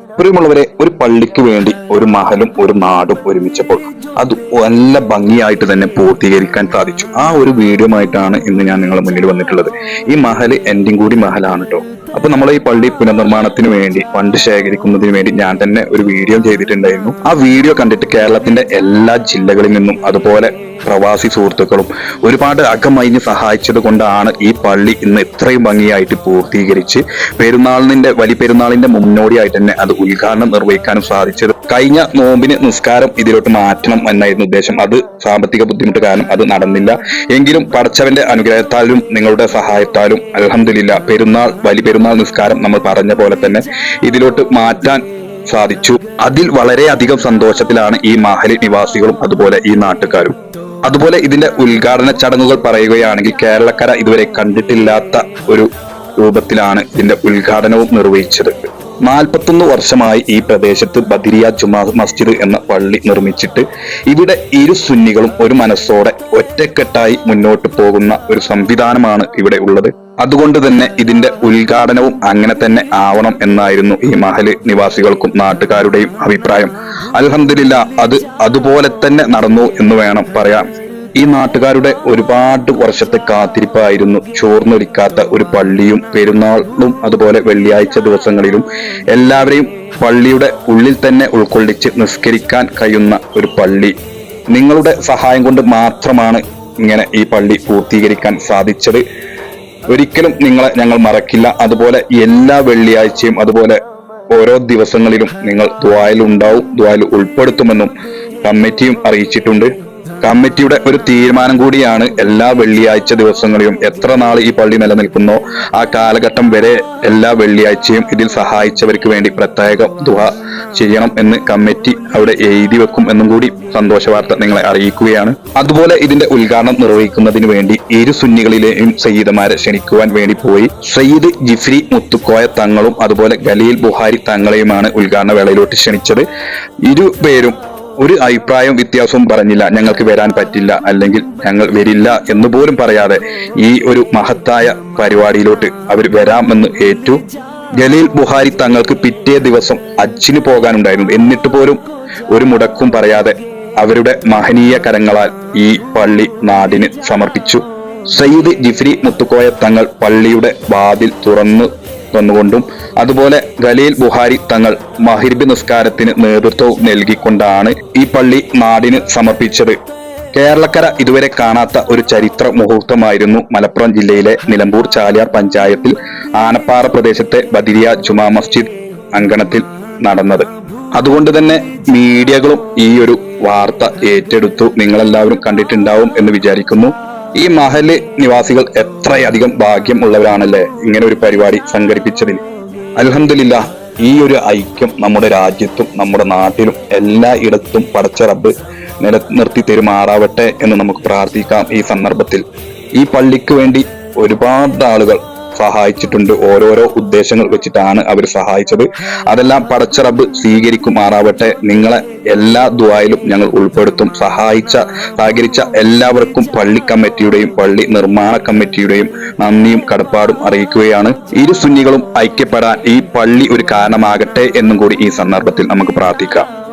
പ്രിയമുള്ളവരെ ഒരു പള്ളിക്ക് വേണ്ടി ഒരു മഹലും ഒരു നാടും ഒരുമിച്ചപ്പോൾ അത് നല്ല ഭംഗിയായിട്ട് തന്നെ പൂർത്തീകരിക്കാൻ സാധിച്ചു. ആ ഒരു വീഡിയോ ആയിട്ടാണ് ഇന്ന് ഞാൻ നിങ്ങളുടെ മുന്നിൽ വന്നിട്ടുള്ളത്. ഈ മഹൽ എന്റെയും കൂടി മഹലാണ് കേട്ടോ അപ്പൊ നമ്മൾ ഈ പള്ളി പുനർനിർമ്മാണത്തിന് വേണ്ടി ഫണ്ട് ശേഖരിക്കുന്നതിന് വേണ്ടി ഞാൻ തന്നെ ഒരു വീഡിയോ ചെയ്തിട്ടുണ്ടായിരുന്നു. ആ വീഡിയോ കണ്ടിട്ട് കേരളത്തിന്റെ എല്ലാ ജില്ലകളിൽ നിന്നും അതുപോലെ പ്രവാസി സുഹൃത്തുക്കളും ഒരുപാട് അകമഴിഞ്ഞ് സഹായിച്ചത് കൊണ്ടാണ് ഈ പള്ളി ഇന്ന് ഇത്രയും ഭംഗിയായിട്ട് പൂർത്തീകരിച്ച് പെരുന്നാളിന്റെ വലിയ പെരുന്നാളിന്റെ മുന്നോടിയായിട്ട് തന്നെ അത് ഉദ്ഘാടനം നിർവഹിക്കാനും സാധിച്ചത്. കഴിഞ്ഞ നോമ്പിന് നിസ്കാരം ഇതിലോട്ട് മാറ്റണം എന്നായിരുന്നു ഉദ്ദേശം. അത് സാമ്പത്തിക ബുദ്ധിമുട്ട് കാരണം അത് നടന്നില്ല. എങ്കിലും പടച്ചവന്റെ അനുഗ്രഹത്താലും നിങ്ങളുടെ സഹായത്താലും അലഹമില്ല പെരുന്നാൾ വലിയ പെരുന്നാൾ നിസ്കാരം നമ്മൾ പറഞ്ഞ പോലെ തന്നെ ഇതിലോട്ട് മാറ്റാൻ സാധിച്ചു. അതിൽ വളരെയധികം സന്തോഷത്തിലാണ് ഈ മാഹലി നിവാസികളും അതുപോലെ ഈ നാട്ടുകാരും. അതുപോലെ ഇതിന്റെ ഉദ്ഘാടന ചടങ്ങുകൾ പറയുകയാണെങ്കിൽ കേരളക്കര ഇതുവരെ കണ്ടിട്ടില്ലാത്ത ഒരു രൂപത്തിലാണ് ഇതിന്റെ ഉദ്ഘാടനവും നിർവഹിച്ചത്. നാൽപ്പത്തൊന്ന് വർഷമായി ഈ പ്രദേശത്ത് ബദിരിയ ജുമാ മസ്ജിദ് എന്ന പള്ളി നിർമ്മിച്ചിട്ട് ഇവിടെ ഇരു സുന്നികളും ഒരു മനസ്സോടെ ഒറ്റക്കെട്ടായി മുന്നോട്ട് പോകുന്ന ഒരു സംവിധാനമാണ് ഇവിടെ ഉള്ളത്. അതുകൊണ്ട് തന്നെ ഇതിന്റെ ഉദ്ഘാടനവും അങ്ങനെ തന്നെ ആവണം എന്നായിരുന്നു ഈ മഹൽ നിവാസികൾക്കും നാട്ടുകാരുടെയും അഭിപ്രായം. അലഹമില്ല അത് അതുപോലെ തന്നെ നടന്നു എന്ന് വേണം പറയാൻ. ഈ നാട്ടുകാരുടെ ഒരുപാട് വർഷത്തെ കാത്തിരിപ്പായിരുന്നു ചോർന്നൊലിക്കാത്ത ഒരു പള്ളിയും പെരുന്നാളും അതുപോലെ വെള്ളിയാഴ്ച ദിവസങ്ങളിലും എല്ലാവരെയും പള്ളിയുടെ ഉള്ളിൽ തന്നെ ഉൾക്കൊള്ളിച്ച് നിസ്കരിക്കാൻ കഴിയുന്ന ഒരു പള്ളി. നിങ്ങളുടെ സഹായം കൊണ്ട് മാത്രമാണ് ഇങ്ങനെ ഈ പള്ളി പൂർത്തീകരിക്കാൻ സാധിച്ചത്. ഒരിക്കലും നിങ്ങളെ ഞങ്ങൾ മറക്കില്ല. അതുപോലെ എല്ലാ വെള്ളിയാഴ്ചയും അതുപോലെ ഓരോ ദിവസങ്ങളിലും നിങ്ങൾ ദ്വായിൽ ഉണ്ടാവും ദ്വായിൽ ഉൾപ്പെടുത്തുമെന്നും കമ്മിറ്റിയും അറിയിച്ചിട്ടുണ്ട്. കമ്മിറ്റിയുടെ ഒരു തീരുമാനം കൂടിയാണ് എല്ലാ വെള്ളിയാഴ്ച ദിവസങ്ങളിലും എത്ര നാൾ ഈ പള്ളി നിലനിൽക്കുന്നോ ആ കാലഘട്ടം വരെ എല്ലാ വെള്ളിയാഴ്ചയും ഇതിൽ സഹായിച്ചവർക്ക് വേണ്ടി പ്രത്യേകം ദുഹ ചെയ്യണം എന്ന് കമ്മിറ്റി അവിടെ എഴുതി വെക്കും എന്നും കൂടി സന്തോഷ വാർത്ത നിങ്ങളെ അറിയിക്കുകയാണ്. അതുപോലെ ഇതിന്റെ ഉദ്ഘാടനം നിർവഹിക്കുന്നതിന് വേണ്ടി ഇരു സുന്നികളിലെയും സയ്യിദമാരെ ക്ഷണിക്കുവാൻ വേണ്ടി പോയി. സയ്യിദ് ജിഫ്രി മുത്തുക്കോയ തങ്ങളും അതുപോലെ ഖലീൽ ബുഹാരി തങ്ങളെയുമാണ് ഉദ്ഘാടന വേളയിലോട്ട് ക്ഷണിച്ചത്. ഇരുപേരും ഒരു അഭിപ്രായം വ്യത്യാസവും പറഞ്ഞില്ല. ഞങ്ങൾക്ക് വരാൻ പറ്റില്ല അല്ലെങ്കിൽ ഞങ്ങൾ വരില്ല എന്ന് പോലും പറയാതെ ഈ ഒരു മഹത്തായ പരിപാടിയിലോട്ട് അവർ വരാമെന്ന് ഏറ്റു ജലീൽ ബുഹാരി തങ്ങൾക്ക് പിറ്റേ ദിവസം അച്ഛന് പോകാനുണ്ടായിരുന്നു. എന്നിട്ട് പോലും ഒരു മുടക്കും പറയാതെ അവരുടെ മഹനീയ കരങ്ങളാൽ ഈ പള്ളി നാടിന് സമർപ്പിച്ചു. സയ്യിദ് ജിഫ്രി മുത്തുക്കോയ തങ്ങൾ പള്ളിയുടെ വാതിൽ തുറന്നു തന്നുകൊണ്ടും അതുപോലെ ഖലീൽ ബുഹാരി തങ്ങൾ മഹിർബി നിസ്കാരത്തിന് നേതൃത്വവും നൽകിക്കൊണ്ടാണ് ഈ പള്ളി നാടിന് സമർപ്പിച്ചത്. കേരളക്കര ഇതുവരെ കാണാത്ത ഒരു ചരിത്ര മുഹൂർത്തമായിരുന്നു മലപ്പുറം ജില്ലയിലെ നിലമ്പൂർ ചാലിയാർ പഞ്ചായത്തിൽ ആനപ്പാറ പ്രദേശത്തെ ബദിരിയ ജുമാ മസ്ജിദ് അങ്കണത്തിൽ നടന്നത്. അതുകൊണ്ട് തന്നെ മീഡിയകളും ഈ ഒരു വാർത്ത ഏറ്റെടുത്തു. നിങ്ങളെല്ലാവരും കണ്ടിട്ടുണ്ടാവും എന്ന് വിചാരിക്കുന്നു. ഈ മഹൽ നിവാസികൾ എത്രയധികം ഭാഗ്യം ഉള്ളവരാണല്ലേ ഇങ്ങനെ ഒരു പരിപാടി സംഘടിപ്പിച്ചതിൽ അലഹമില്ല ഈ ഒരു ഐക്യം നമ്മുടെ രാജ്യത്തും നമ്മുടെ നാട്ടിലും എല്ലായിടത്തും പടച്ച റബ്ബ് നിലനിർത്തി തെരുമാറാവട്ടെ എന്ന് നമുക്ക് പ്രാർത്ഥിക്കാം ഈ സന്ദർഭത്തിൽ. ഈ പള്ളിക്ക് വേണ്ടി ഒരുപാട് ആളുകൾ സഹായിച്ചിട്ടുണ്ട്. ഓരോരോ ഉദ്ദേശങ്ങൾ വെച്ചിട്ടാണ് അവർ സഹായിച്ചത്. അതെല്ലാം പടച്ചറബ് സ്വീകരിക്കുമാറാവട്ടെ. നിങ്ങളെ എല്ലാ ദ്വായിലും ഞങ്ങൾ ഉൾപ്പെടുത്തും. സഹായിച്ച സഹകരിച്ച എല്ലാവർക്കും പള്ളി കമ്മിറ്റിയുടെയും പള്ളി നിർമ്മാണ കമ്മിറ്റിയുടെയും നന്ദിയും കടപ്പാടും അറിയിക്കുകയാണ്. ഇരു സുന്നികളും ഐക്യപ്പെടാൻ ഈ പള്ളി ഒരു കാരണമാകട്ടെ എന്നും കൂടി ഈ സന്ദർഭത്തിൽ നമുക്ക് പ്രാർത്ഥിക്കാം.